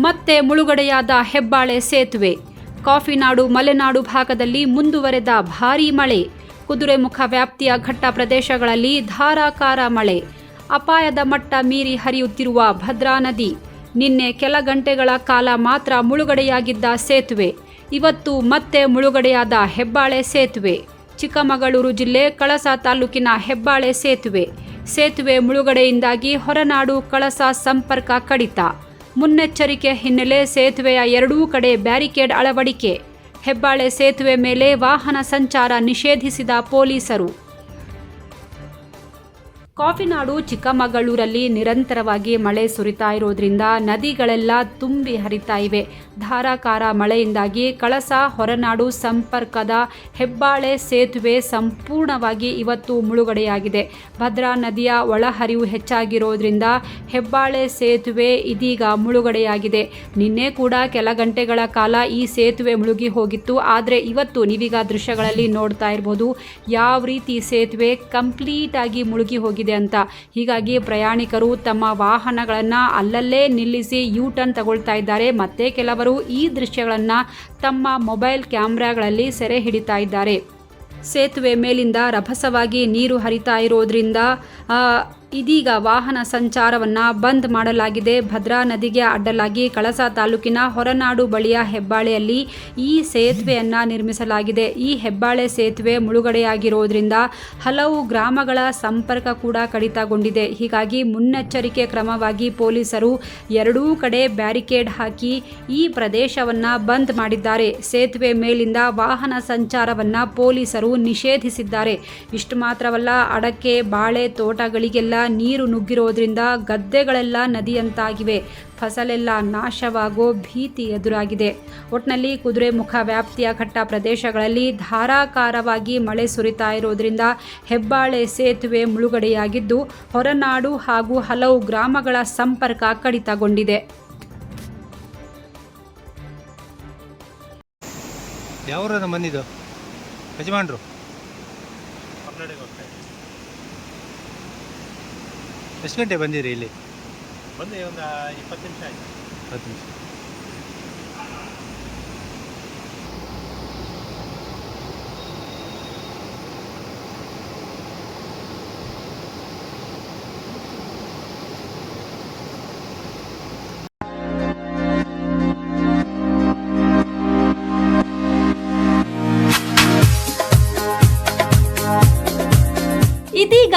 ಮತ್ತೆ ಮುಳುಗಡೆಯಾದ ಹೆಬ್ಬಾಳೆ ಸೇತುವೆ. ಕಾಫಿನಾಡು ಮಲೆನಾಡು ಭಾಗದಲ್ಲಿ ಮುಂದುವರೆದ ಭಾರೀ ಮಳೆ. ಕುದುರೆಮುಖ ವ್ಯಾಪ್ತಿಯ ಘಟ್ಟ ಪ್ರದೇಶಗಳಲ್ಲಿ ಧಾರಾಕಾರ ಮಳೆ. ಅಪಾಯದ ಮಟ್ಟ ಮೀರಿ ಹರಿಯುತ್ತಿರುವ ಭದ್ರಾ ನದಿ. ನಿನ್ನೆ ಕೆಲ ಗಂಟೆಗಳ ಕಾಲ ಮಾತ್ರ ಮುಳುಗಡೆಯಾಗಿದ್ದ ಸೇತುವೆ. ಇವತ್ತು ಮತ್ತೆ ಮುಳುಗಡೆಯಾದ ಹೆಬ್ಬಾಳೆ ಸೇತುವೆ. ಚಿಕ್ಕಮಗಳೂರು ಜಿಲ್ಲೆ ಕಳಸ ತಾಲೂಕಿನ ಹೆಬ್ಬಾಳೆ ಸೇತುವೆ. ಸೇತುವೆ ಮುಳುಗಡೆಯಿಂದಾಗಿ ಹೊರನಾಡು ಕಳಸ ಸಂಪರ್ಕ ಕಡಿತ. ಮುನ್ನೆಚ್ಚರಿಕೆ ಹಿನ್ನೆಲೆ ಸೇತುವೆಯ ಎರಡೂ ಕಡೆ ಬ್ಯಾರಿಕೇಡ್ ಅಳವಡಿಕೆ. ಹೆಬ್ಬಾಳೆ ಸೇತುವೆ ಮೇಲೆ ವಾಹನ ಸಂಚಾರ ನಿಷೇಧಿಸಿದ ಪೊಲೀಸರು. ಕಾಫಿನಾಡು ಚಿಕ್ಕಮಗಳೂರಲ್ಲಿ ನಿರಂತರವಾಗಿ ಮಳೆ ಸುರಿತಾ ಇರೋದ್ರಿಂದ ನದಿಗಳೆಲ್ಲ ತುಂಬಿ ಹರಿತಾ ಇವೆ. ಧಾರಾಕಾರ ಮಳೆಯಿಂದಾಗಿ ಕಳಸ ಹೊರನಾಡು ಸಂಪರ್ಕದ ಹೆಬ್ಬಾಳೆ ಸೇತುವೆ ಸಂಪೂರ್ಣವಾಗಿ ಇವತ್ತು ಮುಳುಗಡೆಯಾಗಿದೆ. ಭದ್ರಾ ನದಿಯ ಒಳಹರಿವು ಹೆಚ್ಚಾಗಿರೋದ್ರಿಂದ ಹೆಬ್ಬಾಳೆ ಸೇತುವೆ ಇದೀಗ ಮುಳುಗಡೆಯಾಗಿದೆ. ನಿನ್ನೆ ಕೂಡ ಕೆಲ ಗಂಟೆಗಳ ಕಾಲ ಈ ಸೇತುವೆ ಮುಳುಗಿ ಹೋಗಿತ್ತು. ಆದರೆ ಇವತ್ತು ನೀವೀಗ ದೃಶ್ಯಗಳಲ್ಲಿ ನೋಡ್ತಾ ಇರ್ಬೋದು, ಯಾವ ರೀತಿ ಸೇತುವೆ ಕಂಪ್ಲೀಟ್ ಆಗಿ ಮುಳುಗಿ ಹೋಗಿದೆ ಅಂತ. ಹೀಗಾಗಿ ಪ್ರಯಾಣಿಕರು ತಮ್ಮ ವಾಹನಗಳನ್ನು ಅಲ್ಲಲ್ಲೇ ನಿಲ್ಲಿಸಿ ಯೂ ಟರ್ನ್ ತಗೊಳ್ತಾ ಇದ್ದಾರೆ. ಮತ್ತೆ ಕೆಲವರು ಈ ದೃಶ್ಯಗಳನ್ನು ತಮ್ಮ ಮೊಬೈಲ್ ಕ್ಯಾಮ್ರಾಗಳಲ್ಲಿ ಸೆರೆ ಹಿಡಿತಾ ಇದ್ದಾರೆ. ಸೇತುವೆ ಮೇಲಿಂದ ರಭಸವಾಗಿ ನೀರು ಹರಿತಾ ಇರೋದ್ರಿಂದ ಇದೀಗ ವಾಹನ ಸಂಚಾರವನ್ನು ಬಂದ್ ಮಾಡಲಾಗಿದೆ. ಭದ್ರಾ ನದಿಗೆ ಅಡ್ಡಲಾಗಿ ಕಳಸ ತಾಲೂಕಿನ ಹೊರನಾಡು ಬಳಿಯ ಹೆಬ್ಬಾಳೆಯಲ್ಲಿ ಈ ಸೇತುವೆಯನ್ನು ನಿರ್ಮಿಸಲಾಗಿದೆ. ಈ ಹೆಬ್ಬಾಳೆ ಸೇತುವೆ ಮುಳುಗಡೆಯಾಗಿರೋದ್ರಿಂದ ಹಲವು ಗ್ರಾಮಗಳ ಸಂಪರ್ಕ ಕೂಡ ಕಡಿತಗೊಂಡಿದೆ. ಹೀಗಾಗಿ ಮುನ್ನೆಚ್ಚರಿಕೆ ಕ್ರಮವಾಗಿ ಪೊಲೀಸರು ಎರಡೂ ಕಡೆ ಬ್ಯಾರಿಕೇಡ್ ಹಾಕಿ ಈ ಪ್ರದೇಶವನ್ನು ಬಂದ್ ಮಾಡಿದ್ದಾರೆ. ಸೇತುವೆ ಮೇಲಿಂದ ವಾಹನ ಸಂಚಾರವನ್ನು ಪೊಲೀಸರು ನಿಷೇಧಿಸಿದ್ದಾರೆ. ಇಷ್ಟು ಮಾತ್ರವಲ್ಲ ಅಡಕೆ, ಬಾಳೆ ತೋಟಗಳಿಗೆಲ್ಲ ನೀರು ನುಗ್ಗಿರೋದ್ರಿಂದ ಗದ್ದೆಗಳೆಲ್ಲ ನದಿಯಂತಾಗಿವೆ. ಫಸಲೆಲ್ಲ ನಾಶವಾಗೋ ಭೀತಿ ಎದುರಾಗಿದೆ. ಒಟ್ನಲ್ಲಿ ಕುದುರೆಮುಖ ವ್ಯಾಪ್ತಿಯ ಘಟ್ಟ ಪ್ರದೇಶಗಳಲ್ಲಿ ಧಾರಾಕಾರವಾಗಿ ಮಳೆ ಸುರಿತಾ ಇರೋದ್ರಿಂದ ಹೆಬ್ಬಾಳೆ ಸೇತುವೆ ಮುಳುಗಡೆಯಾಗಿದ್ದು ಹೊರನಾಡು ಹಾಗೂ ಹಲವು ಗ್ರಾಮಗಳ ಸಂಪರ್ಕ ಕಡಿತಗೊಂಡಿದೆ. ಯಾವ ಬಂದಿದ್ದು? ಯಜಮಾನ್ರು? ಎಷ್ಟು ಗಂಟೆ ಬಂದಿರಿ ಇಲ್ಲಿ? ಬಂದು ಒಂದು ಇಪ್ಪತ್ತು ನಿಮಿಷ ಆಯ್ತು. ಹತ್ತು ನಿಮಿಷ.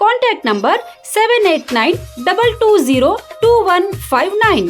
contact number seven eight nine double two zero two one five nine